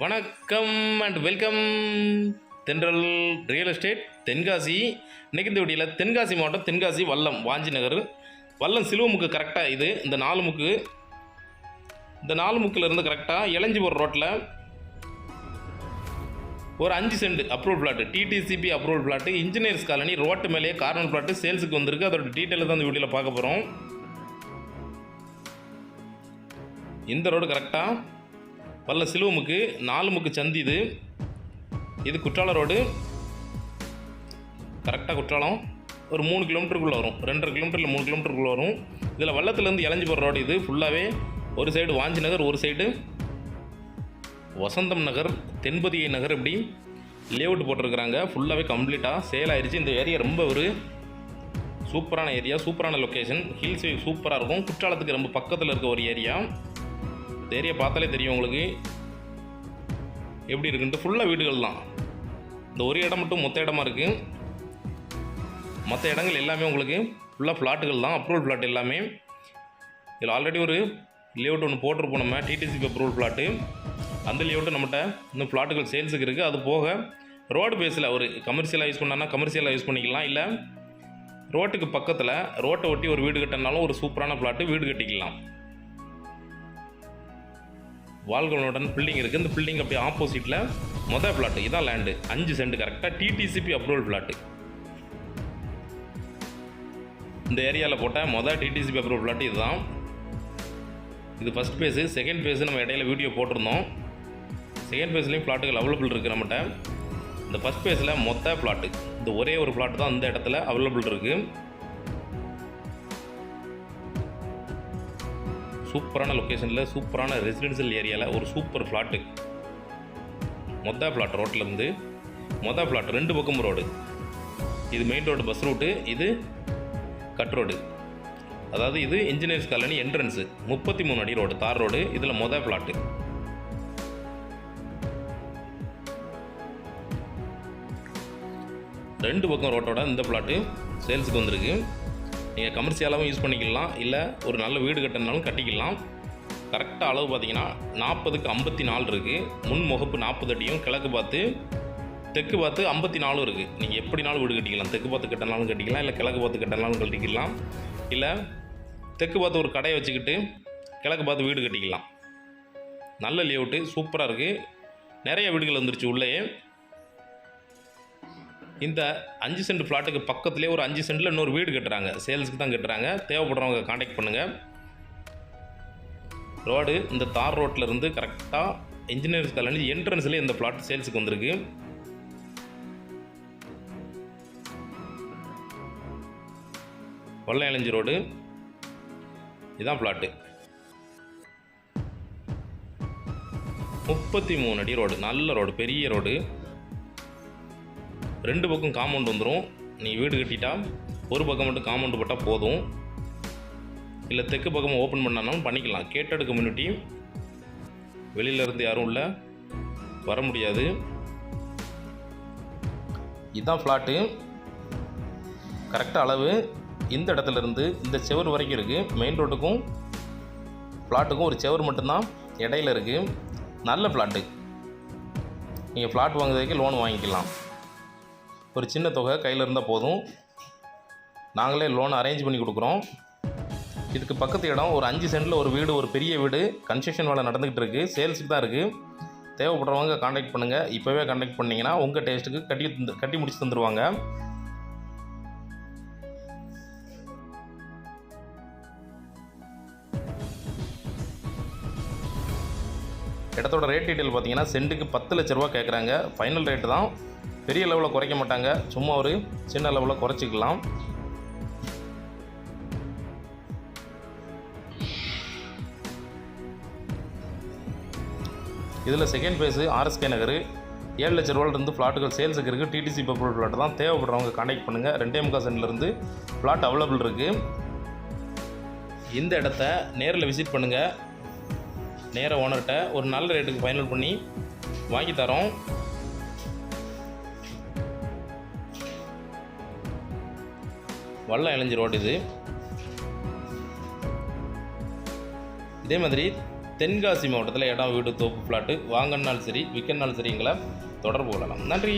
வணக்கம் and welcome Thendral real estate Tenkasi. இன்னைக்கு இந்த வீடியோவில் தென்காசி மாவட்டம் தென்காசி வல்லம் வாஞ்சி நகர். வல்லம் சிலுவமுக்கு கரெக்டாக இது. இந்த நாலு முக்கு இந்த நாலு முக்கில் இருந்து கரெக்டாக இளஞ்சிபுரம் ரோட்டில் ஒரு அஞ்சு cent approval plot DTCP approval plot engineers colony road மேலேயே கார்னர் பிளாட்டு சேல்ஸுக்கு வந்திருக்கு. அதோட டீட்டெயில் தான் இந்த வீடியோவில் பார்க்க போகிறோம் இந்த ரோடு கரெக்டாக பல்ல சிலுவமுக்கு நாலு முக்கு சந்தி இது. இது குற்றால ரோடு. கரெக்டாக குற்றாலம். ஒரு மூணு கிலோமீட்டருக்குள்ளே வரும். ரெண்டரை கிலோமீட்டரில் மூணு கிலோமீட்டருக்குள்ளே வரும். இதில் வல்லத்துலேருந்து இளைஞ்சி போகிற ரோடு இது. ஃபுல்லாகவே ஒரு சைடு வாஞ்சி நகர் ஒரு சைடு வசந்தம் நகர் தென்பதிகை நகர் இப்படி லேஅவுட் போட்டிருக்கிறாங்க. ஃபுல்லாகவே கம்ப்ளீட்டாக சேல் ஆயிடுச்சு இந்த ஏரியா ரொம்ப ஒரு சூப்பரான ஏரியா சூப்பரான லொக்கேஷன் ஹில்ஸ் சூப்பராக இருக்கும். குற்றாலத்துக்கு ரொம்ப பக்கத்தில் இருக்க ஒரு ஏரியா இந்த ஏரியா பார்த்தாலே தெரியும் உங்களுக்கு. எப்படி இருக்குன்ட்டு. ஃபுல்லாக வீடுகள் தான் இந்த ஒரு இடம் மட்டும் மொத்த இடமா இருக்குது மற்ற இடங்கள் எல்லாமே உங்களுக்கு ஃபுல்லாக ஃப்ளாட்டுகள் தான். அப்ரூவல் ஃப்ளாட் எல்லாமே. இதில் ஆல்ரெடி ஒரு லேஅவுட் ஒன்று போட்டிருப்போம் நம்ம. D T C P approval flat அந்த லேஅவுட்டு நம்மகிட்ட இன்னும் ஃப்ளாட்டுகள் சேல்ஸுக்கு இருக்குது அது போக ரோடு பேஸில் ஒரு கமர்ஷியலாக யூஸ் பண்ணான்னா கமர்ஷியலாக யூஸ் பண்ணிக்கலாம். இல்லை ரோட்டுக்கு பக்கத்தில் ரோட்டை ஒட்டி ஒரு வீடு கட்டினாலும் ஒரு சூப்பரான ஃப்ளாட்டு வீடு கட்டிக்கலாம். வால்களுடன் பில்டிங் இருக்குது இந்த பில்டிங் அப்படியே ஆப்போசிட்டில் மொதல் பிளாட்டு இதான் லேண்டு அஞ்சு சென்ட் கரெக்டாக டிடிசிபி அப்ரூவல் பிளாட்டு இந்த ஏரியாவில் போட்ட மொதல் டிடிசிபி அப்ரூவல் பிளாட் இதுதான். இது ஃபஸ்ட் ஃபேஸு செகண்ட் பேஸு நம்ம இடையில வீடியோ போட்டிருந்தோம். செகண்ட் பேஸ்லேயும் பிளாட்டுகள் அவைலபிள் இருக்குது நம்மகிட்ட. இந்த ஃபஸ்ட் ஃபேஸில் மொத்த பிளாட்டு இந்த ஒரே ஒரு பிளாட் தான் இந்த இடத்துல அவைலபிள் இருக்குது சூப்பரான லொக்கேஷனில் சூப்பரான ரெசிடென்ஷியல் ஏரியாவில் ஒரு சூப்பர் ஃப்ளாட்டு மொத்த ஃப்ளாட் ரோட்டிலேருந்து மொத்த ஃப்ளாட் ரெண்டு பக்கம் ரோடு இது மெயின் ரோடு பஸ் ரூட்டு இது கட் ரோடு அதாவது இது இன்ஜினியர்ஸ் காலனி என்ட்ரன்ஸு முப்பத்தி மூணு அடி ரோடு தார் ரோடு இதில் மொதல் ஃப்ளாட்டு ரெண்டு பக்கம் ரோட்டோட இந்த ஃப்ளாட்டு சேல்ஸுக்கு வந்திருக்கு. நீங்கள் கமர்ஷியலாகவும் யூஸ் பண்ணிக்கலாம். இல்லை ஒரு நல்ல வீடு கட்டணாலும் கட்டிக்கலாம். கரெக்டாக அளவு பார்த்தீங்கன்னா நாற்பதுக்கு ஐம்பத்தி நாலு இருக்குது முன் முகப்பு நாற்பது அடியும் கிழக்கு பார்த்து தெற்கு பார்த்து ஐம்பத்தி நாலும் இருக்குது நீங்கள் எப்படினாலும் வீடு கட்டிக்கலாம். தெற்கு பார்த்து கட்டினாலும் கட்டிக்கலாம் இல்லை கிழக்கு பார்த்து கட்டினாலும் கட்டிக்கலாம். இல்லை தெற்கு பார்த்து ஒரு கடையை வச்சுக்கிட்டு கிழக்கு பார்த்து வீடு கட்டிக்கலாம். நல்ல லேஅவுட்டு சூப்பராக இருக்குது நிறைய வீடுகள் வந்துருச்சு உள்ளேயே. இந்த அஞ்சு சென்ட் ஃப்ளாட்டுக்கு பக்கத்துலேயே ஒரு அஞ்சு சென்ட்டில் இன்னொரு வீடு கட்டுறாங்க. சேல்ஸுக்கு தான் கட்டுறாங்க. தேவைப்படுறவங்க காண்டாக்ட் பண்ணுங்கள் ரோடு இந்த தார் ரோட்டில் இருந்து கரெக்டாக இன்ஜினியர்ஸ் காலனி என்ட்ரன்ஸ்லேயே இந்த ஃப்ளாட் சேல்ஸுக்கு வந்திருக்கு. கொல்லம் ரோடு இதுதான் ஃப்ளாட்டு முப்பத்தி மூணு அடி ரோடு நல்ல ரோடு பெரிய ரோடு ரெண்டு பக்கம் காம்பவுண்ட் வந்துடும் நீ வீடு கட்டிட்டா ஒரு பக்கம் மட்டும் காம்பவுண்டு போட்டால் போதும். இல்லை தெற்கு பக்கம் ஓப்பன் பண்ணாலும் பண்ணிக்கலாம். கேட்டட் கம்யூனிட்டி வெளியிலேருந்து யாரும் இல்லை வர முடியாது. இதுதான் ஃப்ளாட்டு கரெக்டாக அளவு. இந்த இடத்துல இருந்து இந்த செவர் வரைக்கும் இருக்குது மெயின் ரோட்டுக்கும் ஃப்ளாட்டுக்கும் ஒரு செவர் மட்டும்தான் இடையில இருக்குது நல்ல ஃப்ளாட்டு நீங்கள் ஃப்ளாட் வாங்குறதுக்கு லோன் வாங்கிக்கலாம். ஒரு சின்ன தொகை கையில் இருந்தால் போதும். நாங்களே லோன் அரேஞ்ச் பண்ணி கொடுக்குறோம். இதுக்கு பக்கத்து இடம் ஒரு அஞ்சு சென்டில் ஒரு வீடு ஒரு பெரிய வீடு கன்ஸ்ட்ரக்ஷன் வேலை நடந்துக்கிட்டு இருக்குது சேல்ஸுக்கு தான் இருக்குது தேவைப்படுறவங்க காண்டாக்ட் பண்ணுங்கள் இப்போவே காண்டாக்ட் பண்ணிங்கன்னா உங்கள் டேஸ்ட்டுக்கு கட்டி தந்து கட்டி முடிச்சு தந்துடுவாங்க இடத்தோட ரேட் டீட்டெயில் பார்த்தீங்கன்னா சென்ட்டுக்கு பத்து லட்ச ரூபா கேட்குறாங்க ஃபைனல் ரேட்டு தான். பெரிய லெவலில் குறைக்க மாட்டாங்க. சும்மா ஒரு சின்ன லெவலில் குறைச்சிக்கலாம். இதில் செகண்ட் ஃபேஸு ஆர்எஸ்கே நகர். ஏழு லட்ச ரூபாயிலிருந்து ஃப்ளாட்டுகள் சேல்ஸுக்கு இருக்குது டிடிசி பப்ளூர் ஃப்ளாட் தான் தேவைப்படுறவங்க காண்டாக்ட் பண்ணுங்கள் ரெண்டே முக்கால் சென்ட்லேருந்து ஃப்ளாட் அவைலபிள் இருக்குது இந்த இடத்த நேரில் விசிட் பண்ணுங்கள் நேர ஓனர்கிட்ட ஒரு நல்ல ரேட்டுக்கு ஃபைனல் பண்ணி வாங்கி தரோம். வல்லம் இளைஞ்சி ரோடு இது. இதே மாதிரி தென்காசி மாவட்டத்தில் இடம் வீடு தோப்பு பிளாட்டு வாங்கினாலும் சரி விற்கனாலும் சரிங்களா தொடர்பு கொள்ளலாம். நன்றி.